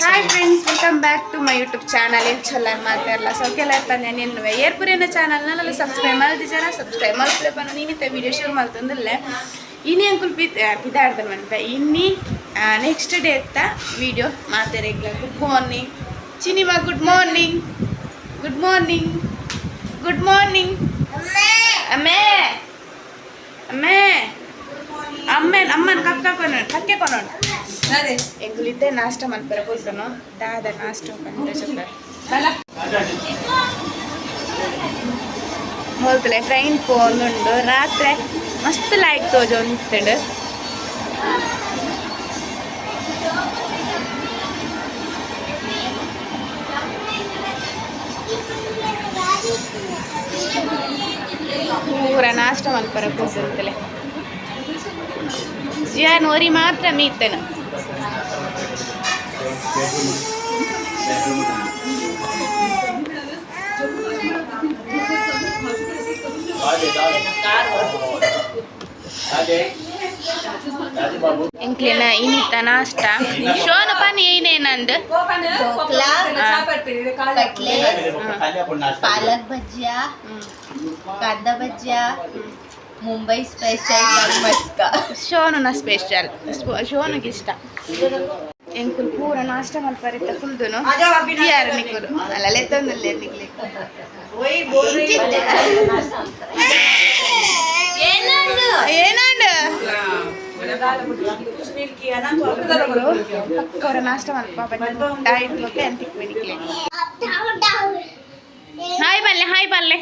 Hi friends welcome back to my YouTube channel ಏನು ಚಲೋ ಮಾತಾಡಲ್ಲ ಸೌಕೆಲ್ಲ ಇರ್ತಾನೆ ನಿನ್ನ ಏರ್ಪುರಿಯನ್ನ ಚಾನಲ್ನಲ್ಲಿ ಸಬ್ಸ್ಕ್ರೈಬ್ ಜನ. ಸಬ್ಸ್ಕ್ರೈಬ್ ಮಾಡ್ತಾರೆ ಪನ ನೀನಿತ್ತೆ ವಿಡಿಯೋ ಶೇರ್ ಮಾಡ್ತಂದಿಲ್ಲ ಇನ್ನೇ ಅಂಕುಲ್ ಬಿ ಬಿದ್ದಾಡ್ದೆ ಮಂತ ಇನ್ನಿ ನೆಕ್ಸ್ಟ್ ಡೇ ಎತ್ತ ವಿಡಿಯೋ ಮಾತಾಡಿ good morning ಚಿನಿಮಾ good morning good morning good morning ಅಮ್ಮೇ! ಅಮ್ಮೇ! ಅಮ್ಮೆ! ಅಮ್ಮನ ಕಕ್ಕ ಕೊನೋಣ ಕಕ್ಕೆ ಕೊನೋಡು ಎಂಗುಲಿದ್ದೆ, ನಾಷ್ಟ ಮಲ್ಪರ ಕೊಲ್ತನು ದಾದ ನಾಷ್ಟ ಮೊಲ್ತಲೆ ಟ್ರೈನ್ ಪೋನುಂಡು ರಾತ್ರಿ ಮಸ್ತ್ ಲೈಟ್ ತೋಜೋ ಪೂರ ನಾಷ್ಟ ಮಲ್ಪರ ಕೊಲ್ತಲೆ ಜಿಯಾ ನೋರಿ ಮಾತ್ರ ಮೀತನು. ಎಂಕ್ಲಿನ ಇನಿತ ನಾಷ್ಟ ಶೋನು ಪಾನಿ ಏನೇನಂದು ಪಾಲಕ್ ಭಜ್ಜಿಯಾ ಕಾಂದ ಭಜ್ಜಿಯಾ ಮುಂಬೈ ಸ್ಪೆಷಲ್ ಮಸ್ಕ ಶೋನುನ ಸ್ಪೆಷಲ್ ಶೋನುಗಿಷ್ಟ ಎಂಕುಲ್ ಪೂರ ನಾಷ್ಟ ಮಲ್ಪರಿತ್ತ ಕುಲ್ದುನು ಯಾರು ನಿಕ್ಕುಲು ಅಲ್ಲ ಲೆತ್ತೊಂದುಲ್ಲೆ ನಿಕ್ಲಿ ಏನಂಡು ಪಕ್ಕವರ ನಾಷ್ಟ ಮಲ್ಪ ಡೈಟ್ ಮತ್ತೆ ಅಂತಿಕ್ ಬೆನಿಕ್ಲೆ ಹಾಯ್ ಬಲ್ಲೆ ಹಾಯ್ ಬಲ್ಲೆ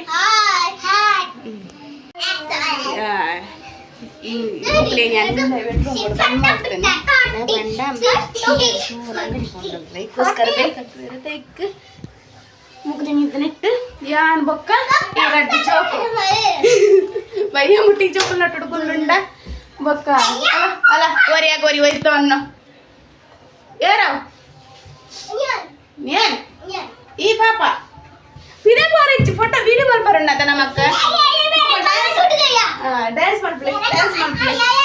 ಇಂಕ್ಲೆ ഞാൻ ಲೈಕೋಸ್ಕರ ಬೇಕಾಗ್ತದೆ ಮುಗ್ಲಿ ನಿಂತನಿಟ್ಟು ಯಾನ್ ಬೊಕ್ಕ ಈ ಗಡ್ಡಿ ಚೌಕು ಬಯ್ಯ ಮುಟ್ಟಿಗೆ ಚೌಕು ನಟ್ಟುಡ್ಕೊಂಡುಂಡ ಬೊಕ್ಕ ಅಲ ಅಲ ಒರಿಯ ಗೋರಿ ಒಯ್ತವನ್ನ ಯಾರವ್ ನೇನ್ ಈ ಪಾಪ ಫಿದೆ ಬಾರಿಚ್ಚಿ ಫೋಟೋ ವಿಡಿಯೋ ಮಲ್ಪರಣ್ಣ ತನ ಮಕ್ಕ ಡ್ಯಾನ್ಸ್ ಮಾಡ್ಬಿಡಿ ಡ್ಯಾನ್ಸ್ ಮಾಡ್ಬಿಡಿ ಆ ಫೋನ್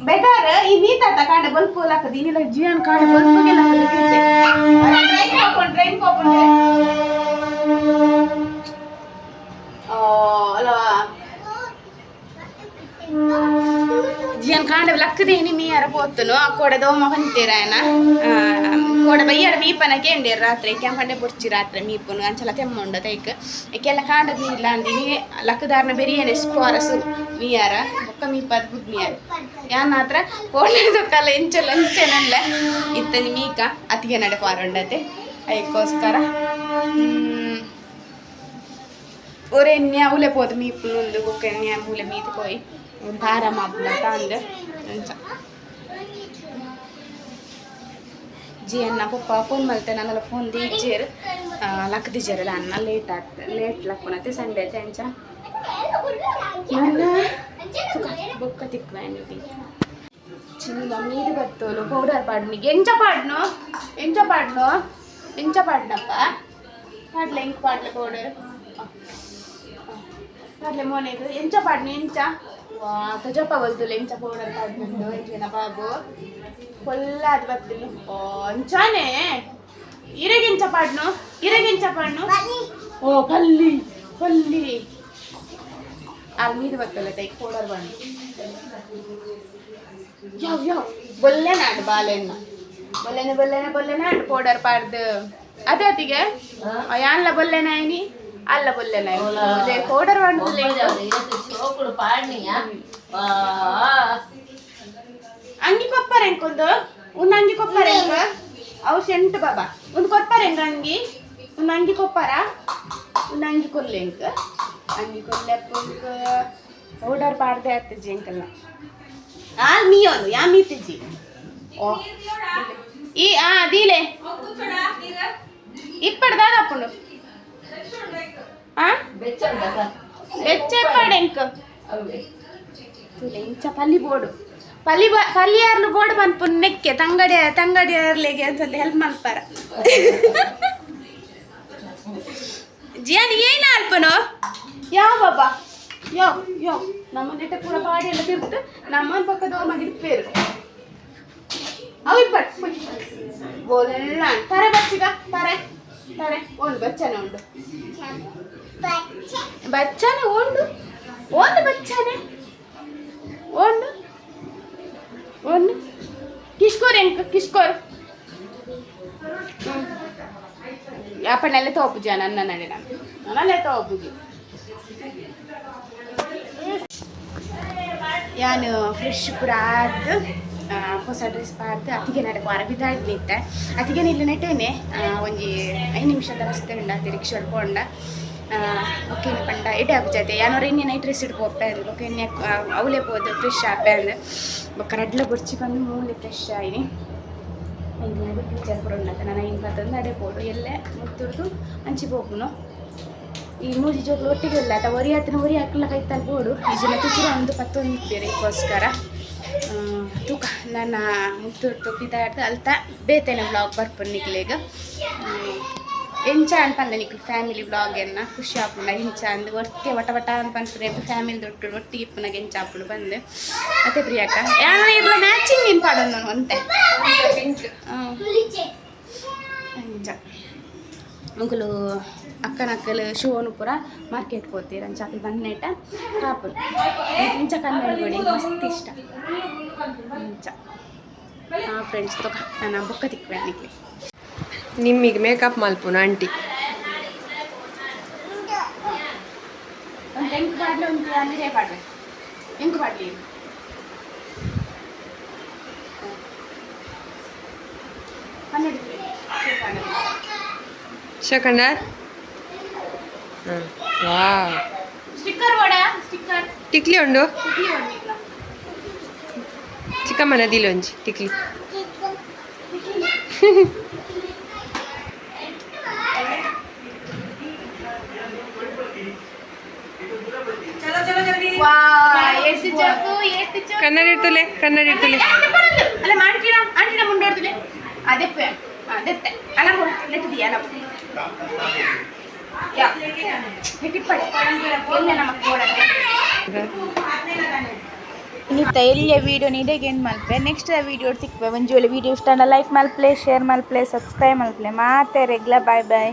ಬೇಕಾದ್ರೆ ಈ ನೀ ತಾತ ಕಾಂಡ? ಬಲ್ಪ್ ಹೋಲಾಕದ ಇನ್ನಿಲ್ಲ ಜೀವನ ಕಾಂಡ ಬಲ್ಪ್ಗೆಲ್ಲ ಟ್ರೈನ್ ಕಾಂಡ ಲಕ್ಕದೆ ನಿಮಿ ಯಾರ ಪೋತನು ಆ ಕೊಡದೋ ಮಗಂತೀರಾಯನ ಕೊಡ ಬೈಯಡ ಮೀಪನ ಕೇಂಡಿ ರಾತ್ರಿ ಕೆಂಪಂಡೆ ಬುಡ್ಚಿ ರಾತ್ರಿ ಮೀಪನು ಅಂಚಲ ತೆಮ್ಮುಂಡ ತೈಕ್ ಏಕೆಲ್ಲ ಕಾಂಡದ ನೀ ಇಲ್ಲ ಅಂದಿನಿ ಲಕ್ಕದಾರನ ಬೆರಿಯನೆ ಸ್ಪಾರಸು ಮೀಯಾರ ಒಕ್ಕ ಮೀಪಾದ ಗುಡ್ ಮೀಯಾರ ಯಾನ್ ಮಾತ್ರ ಕೋಣದ ಕಾಲ ಎಂಚ ಲಂಚನಲ್ಲ ಇತ್ತ ಮೀಕ ಅತಿಗೆ ನಡಪಾರುಂಡತೆ ಅದಕ್ಕೋಸ್ಕರ ఒరే న్యావులే పోతుంది ఇప్పుడు ముందు ఒక న్యావుల మీద పోయి ದಾರ ಮಾಪ್ಲತ ಅಂದೆ ಜಿ ಅನ್ನ ಪಪ್ಪ ಫೋನ್ ಮಲ್ತೆ ನಾನೆಲ್ಲ ಫೋನ್ ದೀಜೇರು ಲಕ್ಕದಿಜೇರಲ್ಲ ಅನ್ನ ಲೇಟ್ ಆಗ್ತದೆ ಲೇಟ್ ಲಕ್ಕನತ್ತೆ ಸಂಡೆ ತೆಂಚ ಬೊಕ್ಕ ತಿಕ್ಕಿದ್ದಿ చిన్న మీది పట్టును పౌడర్ పాడును ఎంచ పాడును ఎంచ పాడును ఎంచ పాడినప్ప పాటలే ఇంక పాటలు పౌడర్ పాటలేమో లేదు ఎంచ పాడును ఎంచ ಎಂಚ ವಾ ತಜಪ್ಪ ಬಲ್ತುಲು ಎಂಚ ಪೌಡರ್ ಪಾಡ್ನಂದು ಎಂಚಿನ ಬಾಬು ಕೊಲ್ಲ ಅದು ಬರ್ತಿಲ್ಲ ಓ ಅಂಚಾನೆ ಇರಗೆಂಚ ಪಾಡ್ನು ಇರಗೆಂಚ ಪಾಡ್ನು ಓ ಪಲ್ಲಿ ಪಲ್ಲಿ ಅಲ್ಲಿ ಮೀದು ಬರ್ತಲ್ಲ ತೈ ಪೌಡರ್ ಬಣ್ಣ ಯಾವ ಯಾವ? ಬೊಲ್ಲೆ ನಾಡು ಬಾಳೆಹಣ್ಣು ಬೊಲ್ಲೆನೆ ಬೊಲ್ಲೆನೆ ಬೊಲ್ಲೆ ನಾಡು ಪೌಡರ್ ಪಾಡ್ದು. ಅದೊತ್ತಿಗೆ ಯಾನ್ಲ ಬೊಲ್ಲೆ ಐನಿ ಅಲ್ಲ ಬೊಲ್ಲೆನ ಪೌಡರ್ ಮಾಡ್ತಿಲ್ಲ ಅಂಗಿ ಕೊಪ್ಪರ ಹೆಂಗೊಂದು ಒಂದು ಅಂಗಿ ಕೊಪ್ಪರ ಹೆಂಗ? ಅವು ಸೆಂಟ್ ಬಾಬಾ. ಒಂದು ಕೊಪ್ಪರ ಹೆಂಗ ಅಂಗಿ? ಒಂದು ಅಂಗಿ ಕೊಪ್ಪರ? ಒಂದು ಅಂಗಿ ಕೊಲ್ಲೆ ಹೆಂಗ? ಅಂಗಿ ಕೊಲ್ಲೆ ಪುಂಕ ಪೌಡರ್ ಪಾಡ್ದೆ ಆಗ್ತಜ್ಜಿ ಎಂಕಲ್ಲ ಆ ಮೀ ಒಂದು ಯಾ ಮೀ ತಿಜ್ಜಿ ಓ. ಈ ಆ ದೀಲೆ ಇಪ್ಪಡ್ ಹಾಕೊಂಡು ಆ? ಬೆಚ್ಚ ಇಪ್ಪಡ್ ಎಂಕ ಇಂಚ ಪಲ್ಲಿ ಬೋಡು ಪಲ್ಲಿ ಬ ಪಲ್ಲಿಯಾರ್ಲು ಬೋಡು ಬಂದು ನೆಕ್ಕೆ ತಂಗಡಿ ತಂಗಡಿ ತಂಗಡಿಯರ್ಲಿಗೆ ಅಂತ ಹೆಲ್ಪ್ ಮಾಡ್ತಾರ. ಜಿಯಾನ್ ಏನ ಅಲ್ಪನು ಯಾವ ಬಾಬಾ? ಯೋ ಯೋ ನಮ್ಮ ನೆಟ್ಟ ಕೂಡ ಪಾಡಿ ಎಲ್ಲ ತಿರ್ತು ನಮ್ಮ ಪಕ್ಕದ ಮಗಿರ್ಪೇರು ಅವು ಬಟ್ ಒಲ್ಲ ತರೆ ಬಚ್ಚಿಗ ತರೆ ತರೆ. ಒಂದು ಬಚ್ಚನೆ ಉಂಡು. ಬಚ್ಚನೆ ಒಂದು ಒಂದು ಬಚ್ಚನೆ. ಒಂದು ಒಂದು. ಕಿಶ್ಕೋರ್ ಎಂಕ ಕಿಶ್ಕೋರ್ ಅಪ್ಪನೆಲ್ಲ ತೋಪುಜ ನನ್ನ ನಡೆ ನಾನು. ನನ್ನೆಲ್ಲ ತೋಪುಜಿ ಯಾನು ಫ್ರೆಶ್ ಪೂರ ಆದ್ದು ಹೊಸ ಡ್ರೆಸ್ ಪಾಡ್ದು ಅತಿಗೆ ನಡಕ ವಾರ ನಿಂತೆ ಅತಿಗೆ ನಿಲ್ಲ ನೆಟ್ಟೇನೆ ಒಂಜಿ ಐದು ನಿಮಿಷದ ರಸ್ತೆ ಉಂಡ ಅತಿ ರಿಕ್ಷಾ ಹಿಡ್ಕೊಂಡ. ಓಕೆ ಪಂಡ, ಎಡೆ ಆಗ್ತೈತೆ ಯಾನೋರು ಇನ್ನೇ ನೈಟ್ ಡ್ರೆಸ್ ಹಿಡ್ಕೋಪೆ ಅಂದ್ರು. ಓಕೆ ಇನ್ನೇ ಅವಲೇ ಹೋದು ಫ್ರೆಶ್ ಆಪೆ ಅಂದು ಬೊಕ್ಕ ರಡ್ಲ ಬುಡ್ಚಿ ಬಂದು ಮೂಲೆ ಫ್ರೆಶ್ ಆಯಿನಿ. ಇಂದು ಟೀಚರ್ ಕೂಡ ಉಂಡತ ನಾನು ಹಿಂಗೆ ಬರ್ತಂದು ಅಡೆ ಪೋಡು. ಎಲ್ಲೇ ಮುತ್ತುರ್ದು ಹಂಚಿ ಹೋಗುನು ಈ ಮೂಜಿ ಜೋಕ್ಲು ಒಟ್ಟಿಗೆ ಇಲ್ಲ. ಆತ ಒರಿ ಆತನ ಒರಿ ಹಾಕ್ಲಕ್ಕ ಕೈತಲ್ಲಿ ಬೋಡು ಈ ಜನ ಒಂದು ಪತ್ತೊಂದು ಇಪ್ಪೇರು ಇದಕ್ಕೋಸ್ಕರ ತೂಕ. ನನ್ನ ಮುತ್ತುರ್ತು ಬಿದ್ದಾಡ್ದು ಅಲ್ತ ಬೇತೇನೆ ಬ್ಲಾಗ್ ಬರ್ಪುನ್ ನಿಕ್ಲೆಗ್ ಎಂಚ ಅನ್ಪಂದ ನಿಕ್ಲು ಫ್ಯಾಮಿಲಿ ಬ್ಲಾಗ್ ಎನ್ನ ಖುಷಿ ಆಪುಂಡ ಎಂಚ ಅಂದು ಒಟ್ಟಿಗೆ ವಟ ವಟ ಅನ್ಪನ್ಪುರ ಫ್ಯಾಮಿಲಿ ದೊಡ್ಡ ಒಟ್ಟಿಗೆ ಇಪ್ಪುನಾಗ ಎಂಚ ಆಪುಡು ಬಂದು ಮತ್ತೆ ಪ್ರಿಯಾಕ ಯಾರ ಇರ್ಲ ಮ್ಯಾಚಿಂಗ್ ಏನು ಪಾಡೋದು ನಾನು ಅಂತೆ ಅಂಚ ಅಂಕಲು ಅಕ್ಕನ ಅಕ್ಕಲು ಶೋನು ಪೂರ ಮಾರ್ಕೆಟ್ ಹೋಗ್ತೀರ ಅಂಚ ಅಕ್ಕಲು ಬಂದ್ನೇಟ ಕಾಪು ಇಂಚ ಕನ್ನಡ ನೋಡಿ ಮಸ್ತ್ ಇಷ್ಟ ಅಂಚ ಹಾಂ ಫ್ರೆಂಡ್ಸ್ ತೊಗ ನಾನು ಬುಕ್ಕ ತಿಕ್ಬೇಡ ನಿಮ್ಮಿಗೆ ಮೇಕಪ್ ಮಲ್ಪುನ ಆಂಟಿ ಒಂದು ಎಂಟು ಬಾಡ್ಲೆ ಉಂಟು ಅಂದರೆ ಬಾಡ್ಲೆ ಎಂಟು ಬಾಡ್ಲಿ ಹನ್ನೆರಡು ಶಕಂಡ ವಾ ಸ್ಟಿಕ್ಕರ್ ಓಡ ಸ್ಟಿಕ್ಕರ್ ಟಿಕ್ಲಿ ಉಂಡು? ಚಿಕ್ಕಮ್ಮನ ದಿಲೊಂಜಿ ಟಿಕ್ಲಿ ಕನ್ನಡ ಇರ್ತಲೆ ಕನ್ನಡ ಇರ್ತಲೆ ಅಲ್ಲ, ಮಾಡ್ತೀರ? ಆಂಟಿನ ಮುಂಡೋಡ್ತಿದೆ ಅದೇ ಅದೇ ಅಲ್ಲ ಲೆಕ್ಕದಿ ಅಲ್ಲ. ಯಾ ಟಿಪ್ಪಡಿ ಎಲ್ಲ ನಮ್ಮ ಕೋಡಕ್ಕೆ ನೀತ ಎಲ್ಲಿಯ ವೀಡಿಯೋ ಏನು ಮಲ್ಪೆ ನೆಕ್ಸ್ಟ್ ವೀಡಿಯೋ ಸಿಕ್ಪೆ ಒಂಜಿ ವೇಳೆ ವಿಡಿಯೋ ಇಷ್ಟ ಲೈಕ್ ಮಲ್ಪ್ಲೆ ಶೇರ್ ಮಲ್ಪ್ಲೆ ಸಬ್ಸ್ಕ್ರೈಬ್ ಮಲ್ಪ್ಲೆ. ಮಾತೆ ರೆಗ್ಲ ಬಾಯ್ ಬಾಯ್